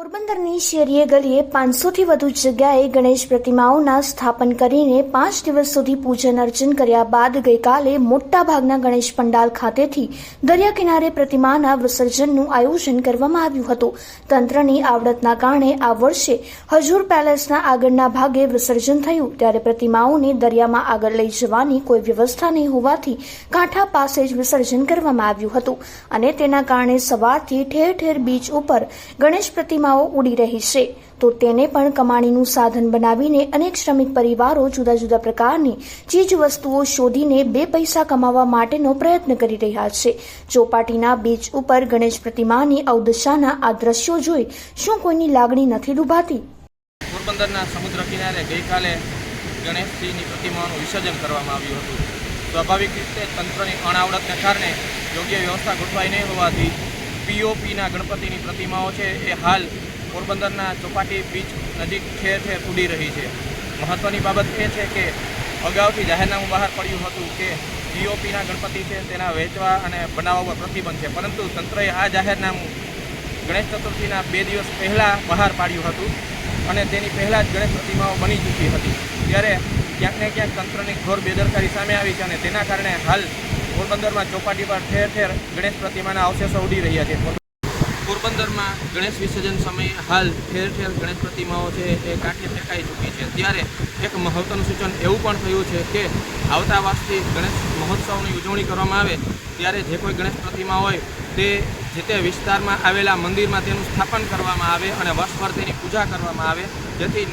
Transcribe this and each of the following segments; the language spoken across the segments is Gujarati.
પોરબંદરની શેરીએ ગલીએ પાંચસોથી વધુ જગ્યાએ ગણેશ પ્રતિમાઓના સ્થાપન કરીને પાંચ દિવસ સુધી પૂજન અર્ચન કર્યા બાદ ગઈકાલે મોટાભાગના ગણેશ પંડાલ ખાતેથી દરિયા કિનારે પ્રતિમાના વિસર્જનનું આયોજન કરવામાં આવ્યું હતું. તંત્રની આવડતના કારણે આ વર્ષે હજુર પેલેસના આગળના ભાગે વિસર્જન થયું. ત્યારે પ્રતિમાઓને દરિયામાં આગળ લઈ જવાની કોઈ વ્યવસ્થા નહીં હોવાથી કાંઠા પાસે જ વિસર્જન કરવામાં આવ્યું હતું. અને તેના કારણે સવારથી ઠેર ઠેર બીચ ઉપર ગણેશ પ્રતિમાઓ ઉડી રહી છે. તો તેને પણ કમાણીનું સાધન બનાવીને અનેક શ્રમિક પરિવારો જુદા જુદા પ્રકારની ચીજ વસ્તુઓ શોધીને બે પૈસા કમાવા માટેનો પ્રયત્ન કરી રહ્યા છે. ચોપાટીના બીચ ઉપર ગણેશ પ્રતિમાની અવદશાના આ દ્રશ્યો જોઈ શું કોઈની લાગણી નથી ડૂબાતી પોરબંદરના સમુદ્ર કિનારે ગઈકાલે ગણેશજીની પ્રતિમાઓનું વિસર્જન કરવામાં આવ્યું હતું. સ્વાભાવિક રીતે તંત્રની અણાવડતને કારણે યોગ્ય વ્યવસ્થા ગોઠવાઈ નહીં હોવાથી પીઓપીના ગણપતિની પ્રતિમાઓ છે, એ હાલ પોરબંદરના ચોપાટી બીચ નજીક ઠેર ઠેર ઉડી રહી છે. મહત્ત્વની બાબત એ છે કે અગાઉથી જાહેરનામું બહાર પડ્યું હતું કે પીઓપીના ગણપતિ છે, તેના વેચવા અને બનાવવા પર પ્રતિબંધ છે. પરંતુ તંત્રએ આ જાહેરનામું ગણેશ ચતુર્થીના બે દિવસ પહેલાં બહાર પાડ્યું હતું અને તેની પહેલાં જ ગણેશ પ્રતિમાઓ બની ચૂકી હતી. ત્યારે ક્યાંક ને ક્યાંક તંત્રની ઘોર બેદરકારી સામે આવી છે અને તેના કારણે હાલ પોરબંદરમાં ચોપાટી પર ઠેર ઠેર ગણેશ પ્રતિમાના અવશેષો ઉડી રહ્યા છે. પોરબંદરમાં ગણેશ વિસર્જન સમયે હાલ ઠેર ઠેર ગણેશ પ્રતિમાઓ છે એ કાંઠે ફેંકાઈ ચૂકી છે. ત્યારે એક મહત્વનું સૂચન એવું પણ થયું છે કે આવતા વર્ષથી ગણેશ મહોત્સવની ઉજવણી કરવામાં આવે, ત્યારે જે કોઈ ગણેશ પ્રતિમા હોય તે જે તે વિસ્તારમાં આવેલા મંદિરમાં તેનું સ્થાપન કરવામાં આવે અને વર્ષભર તેની પૂજા કરવામાં આવે. જેથી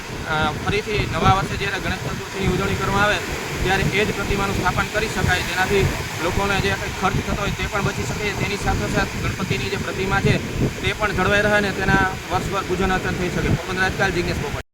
ફરીથી નવા વર્ષે જ્યારે ગણેશ ચતુર્થીની ઉજવણી કરવામાં આવે ત્યારે એ જ પ્રતિમાનું સ્થાપન કરી શકાય જેનાથી લોકોને જે કંઈ ખર્ચ થતો હોય તે પણ બચી શકે. તેની સાથોસાથ ગણપતિની જે પ્રતિમા છે, તે પણ જળવાઈ રહે અને તેના વર્ષભર પૂજન અર્ચન થઈ શકે. પોપન રાજકાલ જિજ્ઞેશ પોપટ